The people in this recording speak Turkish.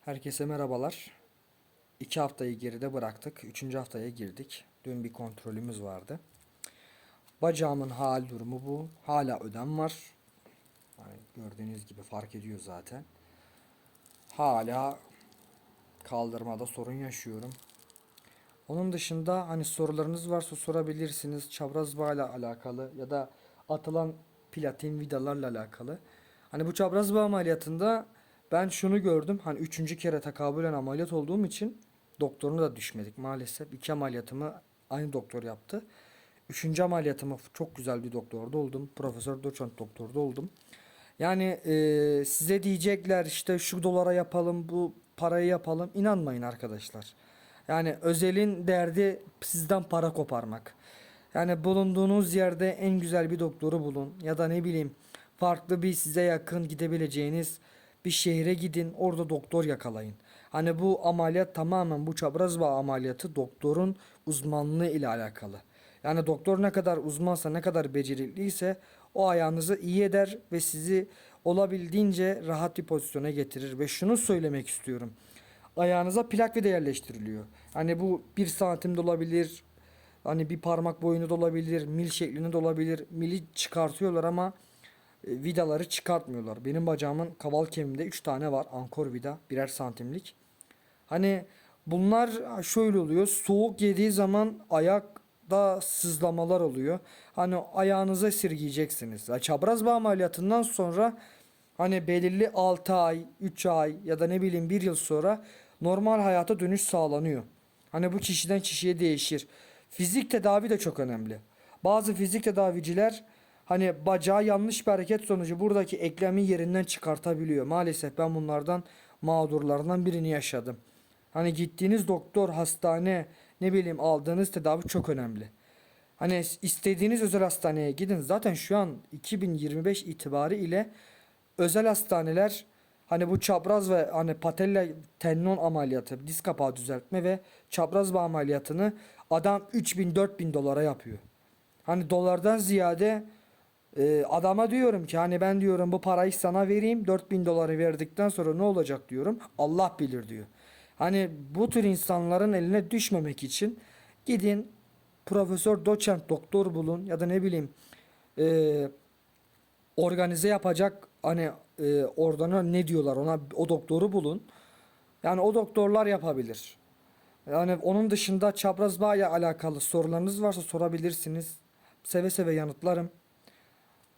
Herkese merhabalar. İki haftayı geride bıraktık. Üçüncü haftaya girdik. Dün bir kontrolümüz vardı. Bacağımın hal durumu bu. Hala ödem var. Yani gördüğünüz gibi fark ediyor zaten. Hala kaldırmada sorun yaşıyorum. Onun dışında hani sorularınız varsa sorabilirsiniz. Çapraz bağ ile alakalı ya da atılan platin vidalarla alakalı. Hani bu çapraz bağ ameliyatında ben şunu gördüm. Hani üçüncü kere tekabülen ameliyat olduğum için doktoruna da düşmedik maalesef. İki ameliyatımı aynı doktor yaptı. Üçüncü ameliyatımı çok güzel bir doktorda oldum. Profesör doçent doktorda oldum. Yani e, size diyecekler işte şu dolara yapalım bu parayı yapalım. İnanmayın arkadaşlar. Yani özelin derdi sizden para koparmak. Yani bulunduğunuz yerde en güzel bir doktoru bulun ya da ne bileyim farklı bir size yakın gidebileceğiniz bir şehre gidin orada doktor yakalayın. Hani bu ameliyat tamamen bu çapraz bağ ameliyatı doktorun uzmanlığı ile alakalı. Yani doktor ne kadar uzmansa ne kadar becerikliyse o ayağınızı iyi eder ve sizi olabildiğince rahat bir pozisyona getirir. Ve şunu söylemek istiyorum. Ayağınıza plak vida yerleştiriliyor. Hani bu bir santim de olabilir. Hani bir parmak boyunu da olabilir. Mil şeklinde de olabilir. Mili çıkartıyorlar ama vidaları çıkartmıyorlar. Benim bacağımın kaval kemiğinde 3 tane var. Ankor vida birer santimlik. Hani bunlar şöyle oluyor. Soğuk yediği zaman ayakta sızlamalar oluyor. Hani ayağınıza esirgeyeceksiniz. Ya Çapraz bağ ameliyatından sonra hani belirli 6 ay, 3 ay ya da ne bileyim 1 yıl sonra normal hayata dönüş sağlanıyor. Hani bu kişiden kişiye değişir. Fizik tedavi de çok önemli. Bazı fizik tedaviciler hani bacağı yanlış bir hareket sonucu buradaki eklemi yerinden çıkartabiliyor. Maalesef ben bunlardan mağdurlardan birini yaşadım. Hani gittiğiniz doktor, hastane, ne bileyim aldığınız tedavi çok önemli. Hani istediğiniz özel hastaneye gidin. Zaten şu an 2025 itibarı ile özel hastaneler hani bu çapraz ve hani patella tendon ameliyatı, diz kapağı düzeltme ve çapraz bağ ameliyatını adam 3000 4000 dolara yapıyor. Hani dolardan ziyade e, adama diyorum ki hani ben diyorum bu parayı sana vereyim 4000 doları verdikten sonra ne olacak diyorum. Allah bilir diyor. Hani bu tür insanların eline düşmemek için gidin profesör, doçent, doktor bulun ya da ne bileyim e, organize yapacak hani e, oradan ne diyorlar ona o doktoru bulun. Yani o doktorlar yapabilir. Yani onun dışında çapraz bağ ile alakalı sorularınız varsa sorabilirsiniz. Seve seve yanıtlarım.